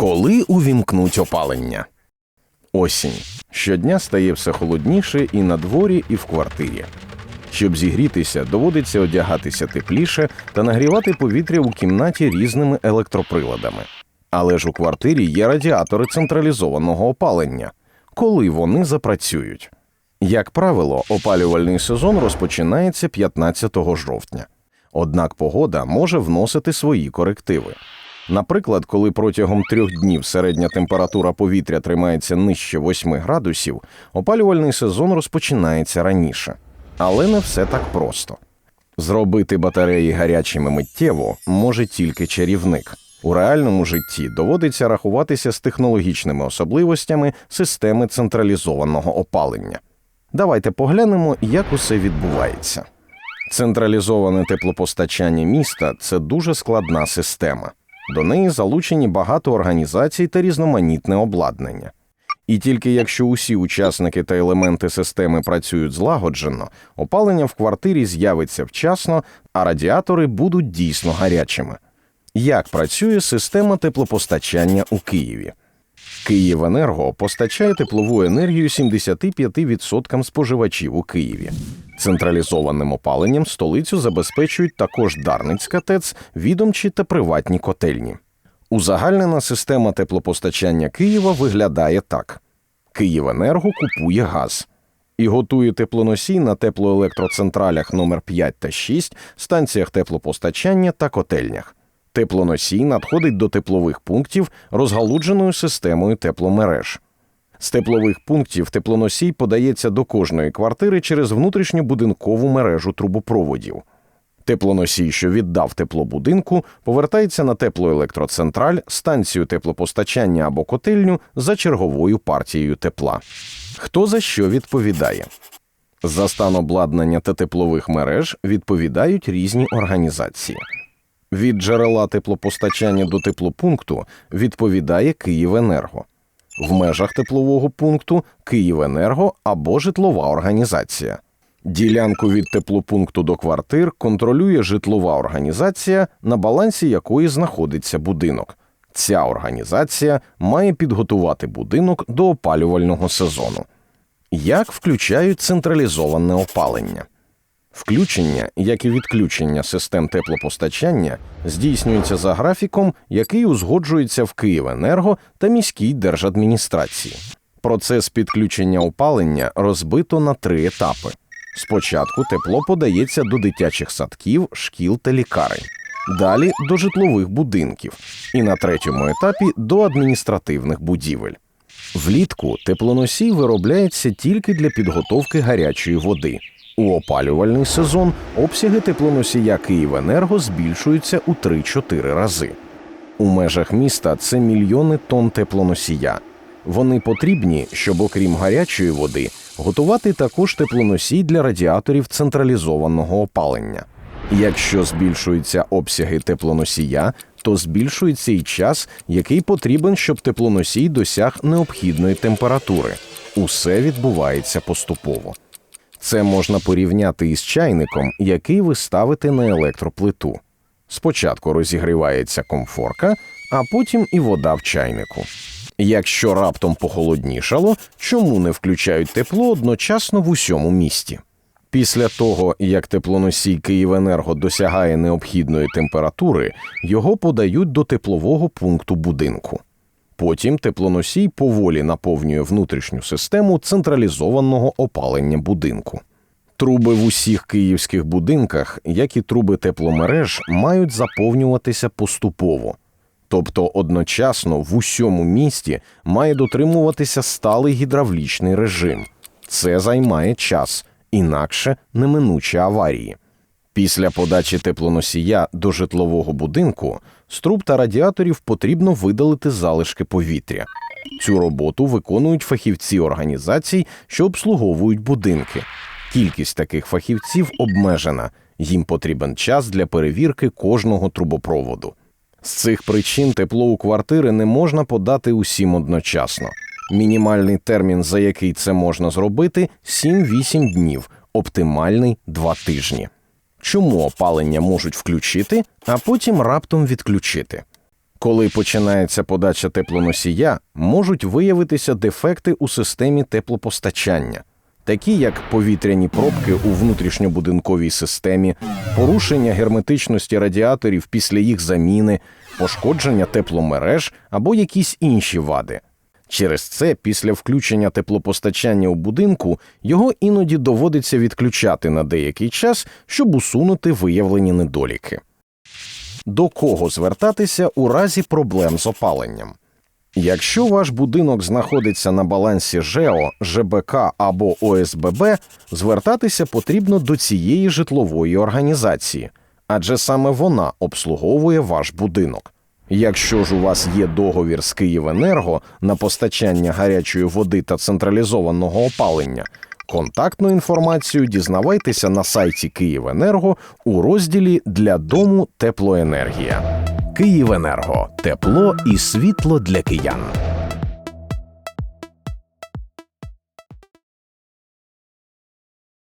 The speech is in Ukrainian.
Коли увімкнуть опалення? Осінь. Щодня стає все холодніше і на дворі, і в квартирі. Щоб зігрітися, доводиться одягатися тепліше та нагрівати повітря у кімнаті різними електроприладами. Але ж у квартирі є радіатори централізованого опалення. Коли вони запрацюють? Як правило, опалювальний сезон розпочинається 15 жовтня. Однак погода може вносити свої корективи. Наприклад, коли протягом трьох днів середня температура повітря тримається нижче 8 градусів, опалювальний сезон розпочинається раніше. Але не все так просто. Зробити батареї гарячими миттєво може тільки чарівник. У реальному житті доводиться рахуватися з технологічними особливостями системи централізованого опалення. Давайте поглянемо, як усе відбувається. Централізоване теплопостачання міста це дуже складна система. До неї залучені багато організацій та різноманітне обладнання. І тільки якщо усі учасники та елементи системи працюють злагоджено, опалення в квартирі з'явиться вчасно, а радіатори будуть дійсно гарячими. Як працює система теплопостачання у Києві? Київенерго постачає теплову енергію 75% споживачів у Києві. Централізованим опаленням столицю забезпечують також Дарницька ТЕЦ, відомчі та приватні котельні. Узагальнена система теплопостачання Києва виглядає так: Київенерго купує газ і готує теплоносій на теплоелектроцентралях номер 5 та 6, станціях теплопостачання та котельнях. Теплоносій надходить до теплових пунктів розгалудженою системою тепломереж. З теплових пунктів теплоносій подається до кожної квартири через внутрішньобудинкову мережу трубопроводів. Теплоносій, що віддав тепло будинку, повертається на теплоелектроцентраль, станцію теплопостачання або котельню за черговою партією тепла. Хто за що відповідає? За стан обладнання та теплових мереж відповідають різні організації. Від джерела теплопостачання до теплопункту відповідає Київенерго. В межах теплового пункту Київенерго або житлова організація. Ділянку від теплопункту до квартир контролює житлова організація, на балансі якої знаходиться будинок. Ця організація має підготувати будинок до опалювального сезону. Як включають централізоване опалення? Включення, як і відключення систем теплопостачання, здійснюється за графіком, який узгоджується в Київенерго та міській держадміністрації. Процес підключення опалення розбито на три етапи. Спочатку тепло подається до дитячих садків, шкіл та лікарень, далі до житлових будинків, і на третьому етапі до адміністративних будівель. Влітку теплоносій виробляється тільки для підготовки гарячої води. У опалювальний сезон обсяги теплоносія Київенерго збільшуються у 3-4 рази. У межах міста це мільйони тонн теплоносія. Вони потрібні, щоб, окрім гарячої води, готувати також теплоносій для радіаторів централізованого опалення. Якщо збільшуються обсяги теплоносія, то збільшується і час, який потрібен, щоб теплоносій досяг необхідної температури. Усе відбувається поступово. Це можна порівняти із чайником, який ви ставите на електроплиту. Спочатку розігрівається комфорка, а потім і вода в чайнику. Якщо раптом похолоднішало, чому не включають тепло одночасно в усьому місті? Після того, як теплоносій Київенерго досягає необхідної температури, його подають до теплового пункту будинку. Потім теплоносій поволі наповнює внутрішню систему централізованого опалення будинку. Труби в усіх київських будинках, як і труби тепломереж, мають заповнюватися поступово. Тобто одночасно в усьому місті має дотримуватися сталий гідравлічний режим. Це займає час, інакше неминучі аварії. Після подачі теплоносія до житлового будинку з труб та радіаторів потрібно видалити залишки повітря. Цю роботу виконують фахівці організацій, що обслуговують будинки. Кількість таких фахівців обмежена, їм потрібен час для перевірки кожного трубопроводу. З цих причин тепло у квартири не можна подати усім одночасно. Мінімальний термін, за який це можна зробити, 7-8 днів, оптимальний 2 тижні. Чому опалення можуть включити, а потім раптом відключити? Коли починається подача теплоносія, можуть виявитися дефекти у системі теплопостачання, такі як повітряні пробки у внутрішньобудинковій системі, порушення герметичності радіаторів після їх заміни, пошкодження тепломереж або якісь інші вади. Через це після включення теплопостачання у будинку його іноді доводиться відключати на деякий час, щоб усунути виявлені недоліки. До кого звертатися у разі проблем з опаленням? Якщо ваш будинок знаходиться на балансі ЖЕО, ЖБК або ОСББ, звертатися потрібно до цієї житлової організації, адже саме вона обслуговує ваш будинок. Якщо ж у вас є договір з Київенерго на постачання гарячої води та централізованого опалення, контактну інформацію дізнавайтеся на сайті Київенерго у розділі для дому теплоенергія. Київенерго тепло і світло для киян.